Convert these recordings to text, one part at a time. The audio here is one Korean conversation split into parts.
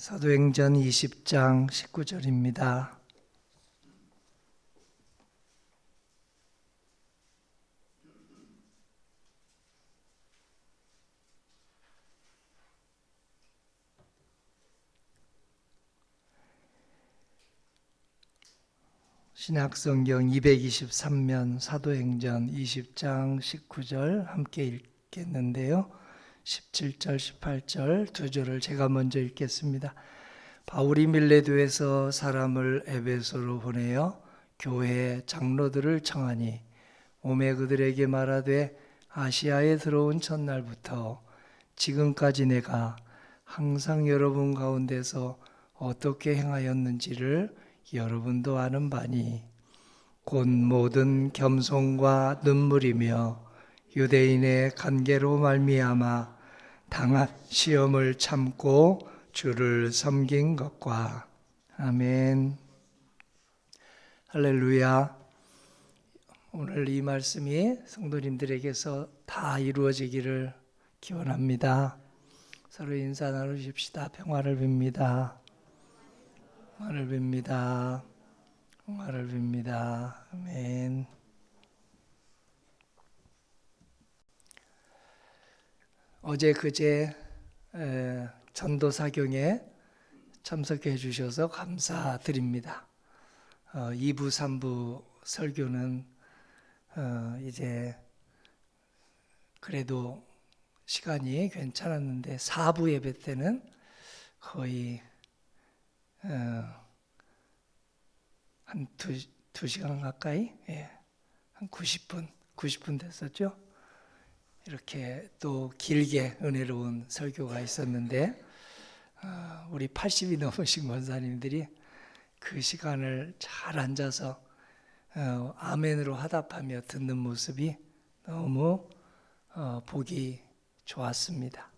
사도행전 20장 19절입니다. 신약성경 223면 사도행전 20장 19절 함께 읽겠는데요. 17절, 18절 두 절을 제가 먼저 읽겠습니다. 바울이 밀레도에서 사람을 에베소로 보내어 교회 장로들을 청하니 오매 그들에게 말하되 아시아에 들어온 첫날부터 지금까지 내가 항상 여러분 가운데서 어떻게 행하였는지를 여러분도 아는 바니 곧 모든 겸손과 눈물이며 유대인의 관계로 말미암아 당한 시험을 참고 주를 섬긴 것과 아멘. 할렐루야. 오늘 이 말씀이 성도님들에게서 다 이루어지기를 기원합니다. 서로 인사 나누십시다. 평화를 빕니다. 평화를 빕니다. 평화를 빕니다. 아멘. 어제 그제 전도 사경에 참석해 주셔서 감사드립니다. 어, 2부 3부 설교는 어, 이제 그래도 시간이 괜찮았는데 4부 예배 때는 거의 어, 한두 두 시간 가까이 예, 한 90분 90분 됐었죠. 이렇게 또 길게 은혜로운 설교가 있었는데 어, 우리 80이 넘으신 권사님들이 그 시간을 잘 앉아서 어, 아멘으로 화답하며 듣는 모습이 너무 어, 보기 좋았습니다.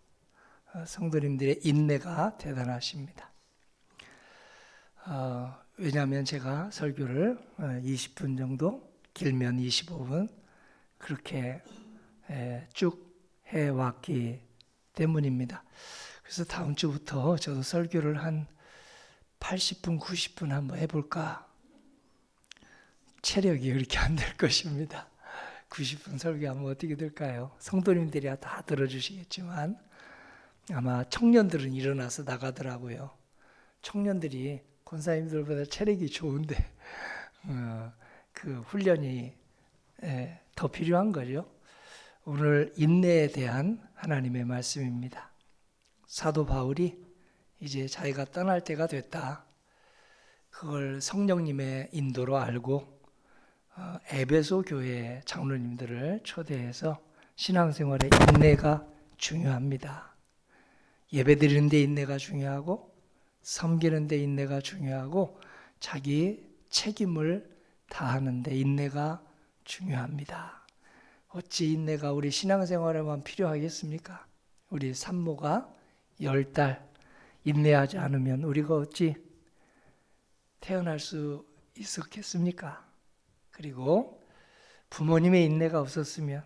성도님들의 인내가 대단하십니다. 왜냐하면 제가 설교를 20분 정도, 길면 25분 그렇게 쭉 해왔기 때문입니다. 그래서 다음 주부터 저도 설교를 한 80분, 90분 한번 해볼까? 체력이 그렇게 안 될 것입니다. 90분 설교하면 어떻게 될까요? 성도님들이야 다 들어주시겠지만 아마 청년들은 일어나서 나가더라고요. 청년들이 권사님들보다 체력이 좋은데 어, 그 훈련이 더 필요한 거죠. 오늘 인내에 대한 하나님의 말씀입니다. 사도 바울이 이제 자기가 떠날 때가 됐다. 그걸 성령님의 인도로 알고 어, 에베소 교회 장로님들을 초대해서 신앙생활에 인내가 중요합니다. 예배 드리는 데 인내가 중요하고 섬기는 데 인내가 중요하고 자기 책임을 다하는 데 인내가 중요합니다. 어찌 인내가 우리 신앙생활에만 필요하겠습니까? 우리 산모가 열 달 인내하지 않으면 우리가 어찌 태어날 수 있었겠습니까? 그리고 부모님의 인내가 없었으면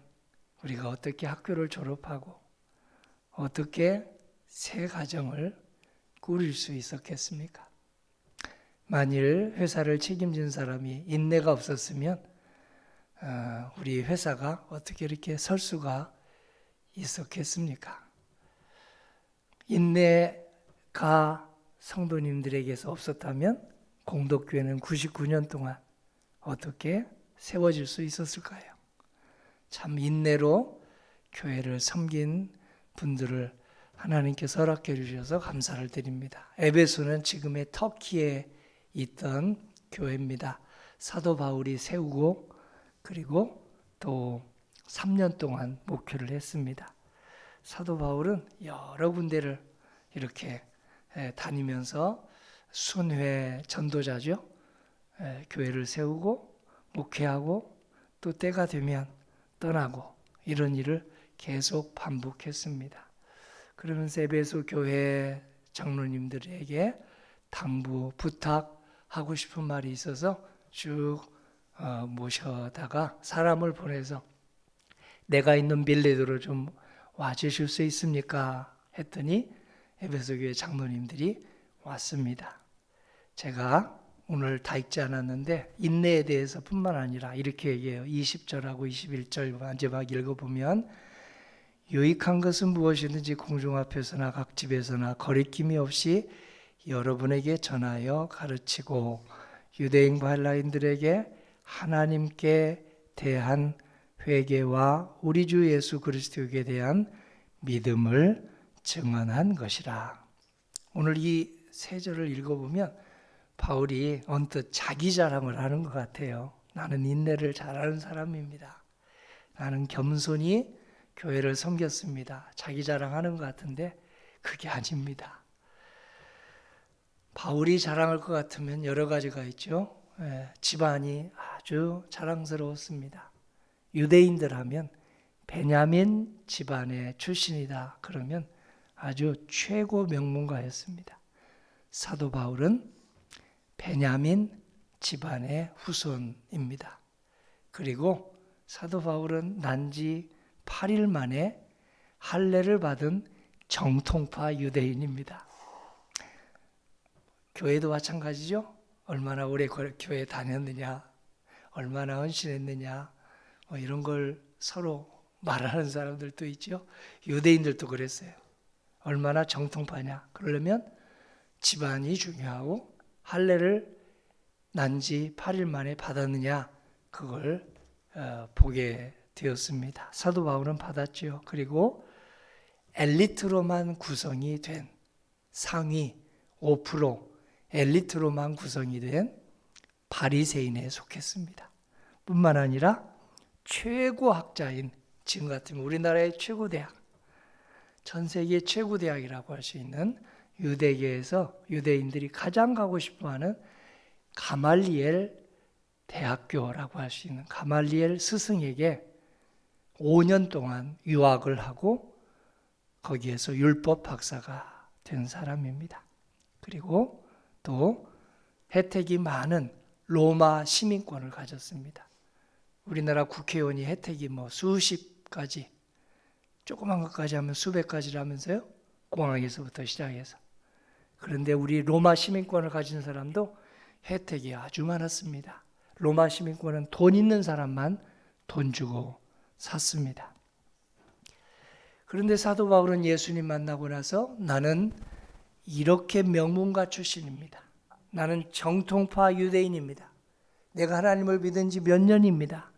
우리가 어떻게 학교를 졸업하고 어떻게 새 가정을 꾸릴 수 있었겠습니까? 만일 회사를 책임진 사람이 인내가 없었으면 어, 우리 회사가 어떻게 이렇게 설 수가 있었겠습니까? 인내가 성도님들에게서 없었다면 공덕교회는 99년 동안 어떻게 세워질 수 있었을까요? 참 인내로 교회를 섬긴 분들을 하나님께서 허락해 주셔서 감사를 드립니다. 에베소는 지금의 터키에 있던 교회입니다. 사도 바울이 세우고 그리고 또 3년 동안 목회를 했습니다. 사도 바울은 여러 군데를 이렇게 다니면서 순회 전도자죠. 교회를 세우고 목회하고 또 때가 되면 떠나고 이런 일을 계속 반복했습니다. 그러면서 에베소 교회 장로님들에게 당부 부탁하고 싶은 말이 있어서 쭉 어, 모셔다가 사람을 보내서 내가 있는 빌레도로 좀 와주실 수 있습니까? 했더니 에베소 교회 장로님들이 왔습니다. 제가 오늘 다 읽지 않았는데 인내에 대해서뿐만 아니라 이렇게 얘기해요. 20절하고 21절 마지막 읽어보면 유익한 것은 무엇이든지 공중 앞에서나 각 집에서나 거리낌이 없이 여러분에게 전하여 가르치고 유대인 발라인들에게 하나님께 대한 회개와 우리 주 예수 그리스도에 대한 믿음을 증언한 것이라. 오늘 이 세 절을 읽어보면 바울이 언뜻 자기 자랑을 하는 것 같아요. 나는 인내를 잘하는 사람입니다. 나는 겸손히 교회를 섬겼습니다. 자기 자랑하는 것 같은데 그게 아닙니다. 바울이 자랑할 것 같으면 여러 가지가 있죠. 예, 집안이 아주 자랑스러웠습니다. 유대인들 하면 베냐민 집안의 출신이다. 그러면 아주 최고 명문가였습니다. 사도 바울은 베냐민 집안의 후손입니다. 그리고 사도 바울은 난지 8일 만에 할례를 받은 정통파 유대인입니다. 교회도 마찬가지죠. 얼마나 오래 교회 다녔느냐, 얼마나 헌신했느냐, 뭐 이런 걸 서로 말하는 사람들도 있죠. 유대인들도 그랬어요. 얼마나 정통파냐. 그러려면 집안이 중요하고 할례를 난 지 8일 만에 받았느냐 그걸 어, 보게 되었습니다. 사도 바울은 받았지요. 그리고 엘리트로만 구성이 된 상위 5% 엘리트로만 구성이 된 바리새인에 속했습니다. 뿐만 아니라 최고 학자인 지금 같으면 우리나라의 최고 대학, 전 세계 최고 대학이라고 할 수 있는 유대계에서 유대인들이 가장 가고 싶어하는 가말리엘 대학교라고 할 수 있는 가말리엘 스승에게 5년 동안 유학을 하고 거기에서 율법 박사가 된 사람입니다. 그리고 또 혜택이 많은 로마 시민권을 가졌습니다. 우리나라 국회의원이 혜택이 뭐 수십 가지, 조그만 것까지 하면 수백 가지라면서요? 공항에서부터 시작해서. 그런데 우리 로마 시민권을 가진 사람도 혜택이 아주 많았습니다. 로마 시민권은 돈 있는 사람만 돈 주고 샀습니다. 그런데 사도 바울은 예수님 만나고 나서 나는 이렇게 명문가 출신입니다. 나는 정통파 유대인입니다. 내가 하나님을 믿은 지 몇 년입니다.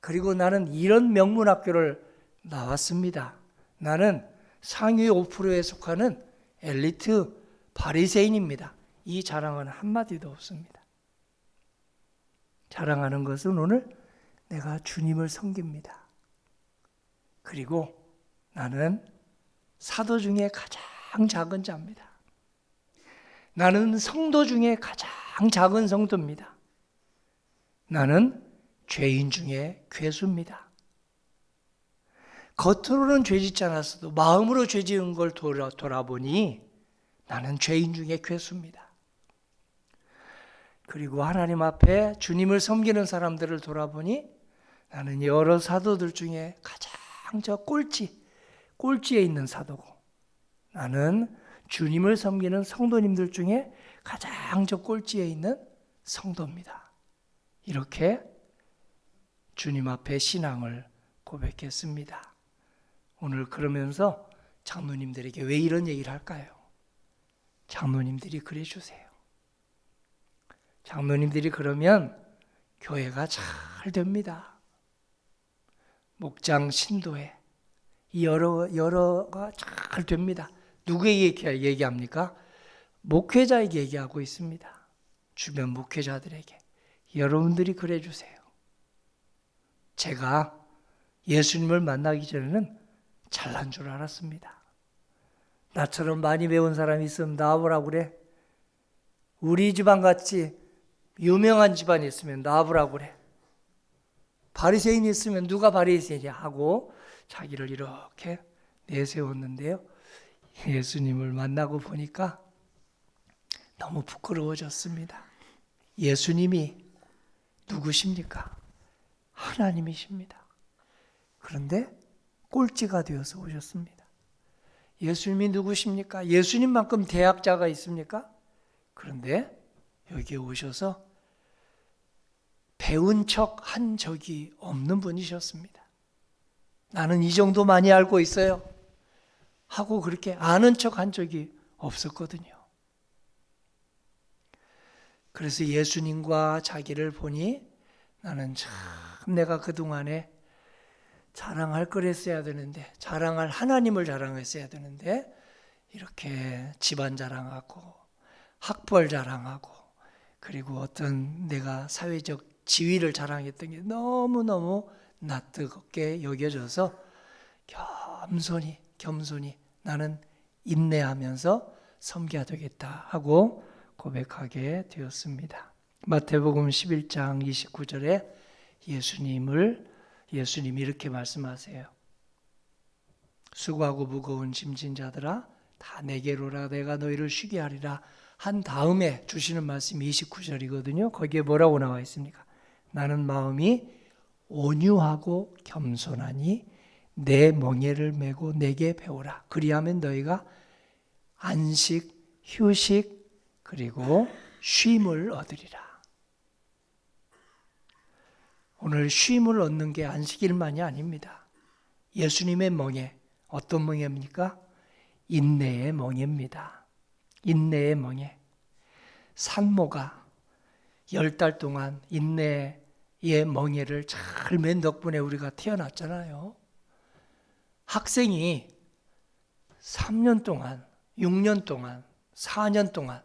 그리고 나는 이런 명문학교를 나왔습니다. 나는 상위 5%에 속하는 엘리트 바리새인입니다. 이 자랑은 한마디도 없습니다. 자랑하는 것은 오늘 내가 주님을 섬깁니다. 그리고 나는 사도 중에 가장 작은 자입니다. 나는 성도 중에 가장 작은 성도입니다. 나는 죄인 중에 괴수입니다. 겉으로는 죄 짓지 않았어도 마음으로 죄 지은 걸 돌아, 돌아보니 나는 죄인 중에 괴수입니다. 그리고 하나님 앞에 주님을 섬기는 사람들을 돌아보니 나는 여러 사도들 중에 가장 저 꼴찌, 꼴찌에 있는 사도고 나는 주님을 섬기는 성도님들 중에 가장 저 꼴찌에 있는 성도입니다. 이렇게 주님 앞에 신앙을 고백했습니다. 오늘 그러면서 장로님들에게 왜 이런 얘기를 할까요? 장로님들이 그래 주세요. 장로님들이 그러면 교회가 잘 됩니다. 목장 신도에 여러 여러가 잘 됩니다. 누구에게 얘기합니까? 목회자에게 얘기하고 있습니다. 주변 목회자들에게 여러분들이 그래 주세요. 제가 예수님을 만나기 전에는 잘난 줄 알았습니다. 나처럼 많이 배운 사람이 있으면 나와보라고 그래. 우리 집안 같이 유명한 집안이 있으면 나와보라고 그래. 바리새인이 있으면 누가 바리새인이냐 하고 자기를 이렇게 내세웠는데요. 예수님을 만나고 보니까 너무 부끄러워졌습니다. 예수님이 누구십니까? 하나님이십니다. 그런데 꼴찌가 되어서 오셨습니다. 예수님이 누구십니까? 예수님만큼 대학자가 있습니까? 그런데 여기에 오셔서 배운 척 한 적이 없는 분이셨습니다. 나는 이 정도 많이 알고 있어요. 하고 그렇게 아는 척 한 적이 없었거든요. 그래서 예수님과 자기를 보니 나는 참 내가 그동안에 자랑할 그랬어야 되는데 자랑할 하나님을 자랑했어야 되는데 이렇게 집안 자랑하고 학벌 자랑하고 그리고 어떤 내가 사회적 지위를 자랑했던 게 너무너무 낯뜨겁게 여겨져서 겸손히 겸손히 나는 인내하면서 섬겨야 되겠다 하고 고백하게 되었습니다. 마태복음 11장 29절에 예수님을 예수님이 이렇게 말씀하세요. 수고하고 무거운 짐진 자들아 다 내게로라 내가 너희를 쉬게 하리라 한 다음에 주시는 말씀이 29절이거든요. 거기에 뭐라고 나와 있습니까? 나는 마음이 온유하고 겸손하니 내 멍에를 메고 내게 배우라. 그리하면 너희가 안식, 휴식 그리고 쉼을 얻으리라. 오늘 쉼을 얻는 게 안식일만이 아닙니다. 예수님의 멍에 어떤 멍에입니까? 인내의 멍에입니다. 인내의 멍에. 산모가 열 달 동안 인내의 멍에를 잘 맨 덕분에 우리가 태어났잖아요. 학생이 3년 동안, 6년 동안, 4년 동안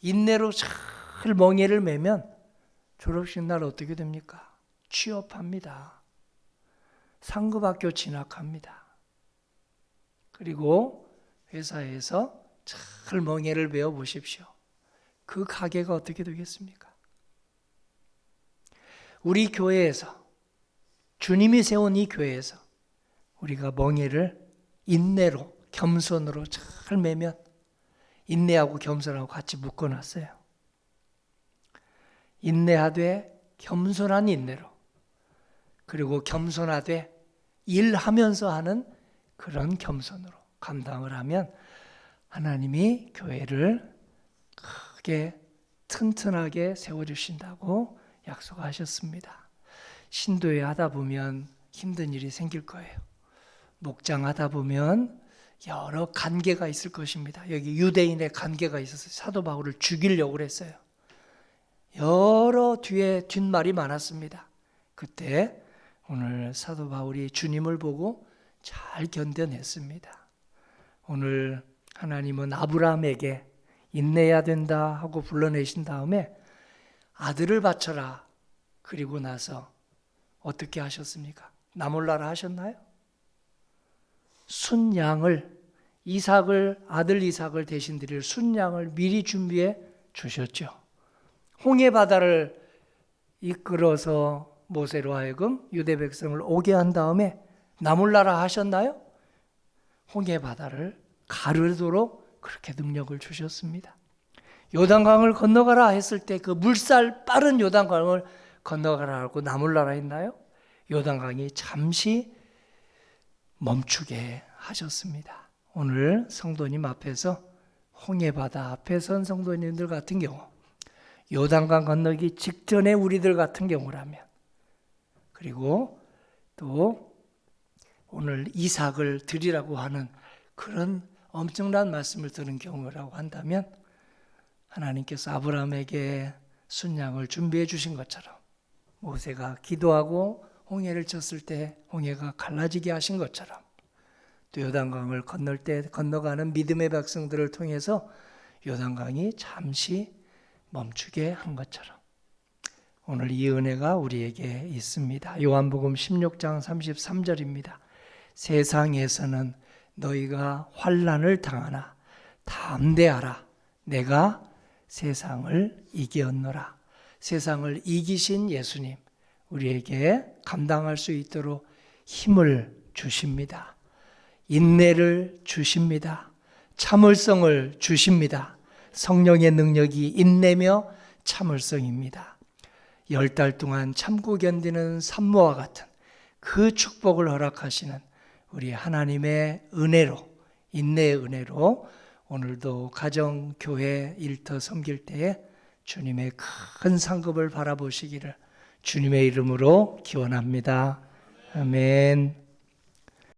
인내로 잘 멍에를 매면 졸업식 날 어떻게 됩니까? 취업합니다. 상급학교 진학합니다. 그리고 회사에서 잘 멍에를 배워 보십시오. 그 가게가 어떻게 되겠습니까? 우리 교회에서 주님이 세운 이 교회에서 우리가 멍에를 인내로 겸손으로 잘 매면 인내하고 겸손하고 같이 묶어놨어요. 인내하되 겸손한 인내로 그리고 겸손하되 일하면서 하는 그런 겸손으로 감당을 하면 하나님이 교회를 크게 튼튼하게 세워주신다고 약속하셨습니다. 신도에 하다 보면 힘든 일이 생길 거예요. 목장하다 보면 여러 관계가 있을 것입니다. 여기 유대인의 관계가 있어서 사도 바울을 죽이려고 그랬어요. 여러 뒤에 뒷말이 많았습니다. 그때 오늘 사도 바울이 주님을 보고 잘 견뎌냈습니다. 오늘 하나님은 아브라함에게 인내해야 된다 하고 불러내신 다음에 아들을 바쳐라. 그리고 나서 어떻게 하셨습니까? 나몰라라 하셨나요? 순양을 이삭을 아들 이삭을 대신 드릴 순양을 미리 준비해 주셨죠. 홍해 바다를 이끌어서 모세로 하여금 유대 백성을 오게 한 다음에 나몰라라 하셨나요? 홍해 바다를 가르도록 그렇게 능력을 주셨습니다. 요단강을 건너가라 했을 때 그 물살 빠른 요단강을 건너가라 하고 나몰라라 했나요? 요단강이 잠시 멈추게 하셨습니다. 오늘 성도님 앞에서 홍해 바다 앞에 선 성도님들 같은 경우 요단강 건너기 직전에 우리들 같은 경우라면 그리고 또 오늘 이삭을 드리라고 하는 그런 엄청난 말씀을 들은 경우라고 한다면 하나님께서 아브라함에게 순양을 준비해 주신 것처럼 모세가 기도하고 홍해를 쳤을 때 홍해가 갈라지게 하신 것처럼 또 요단강을 건널 때 건너가는 믿음의 백성들을 통해서 요단강이 잠시 멈추게 한 것처럼 오늘 이 은혜가 우리에게 있습니다. 요한복음 16장 33절입니다. 세상에서는 너희가 환난을 당하나 담대하라. 내가 세상을 이겼노라. 세상을 이기신 예수님 우리에게 감당할 수 있도록 힘을 주십니다. 인내를 주십니다. 참을성을 주십니다. 성령의 능력이 인내며 참을성입니다. 열 달 동안 참고 견디는 산모와 같은 그 축복을 허락하시는 우리 하나님의 은혜로, 인내의 은혜로 오늘도 가정, 교회, 일터 섬길 때에 주님의 큰 상급을 바라보시기를 주님의 이름으로 기원합니다. 아멘.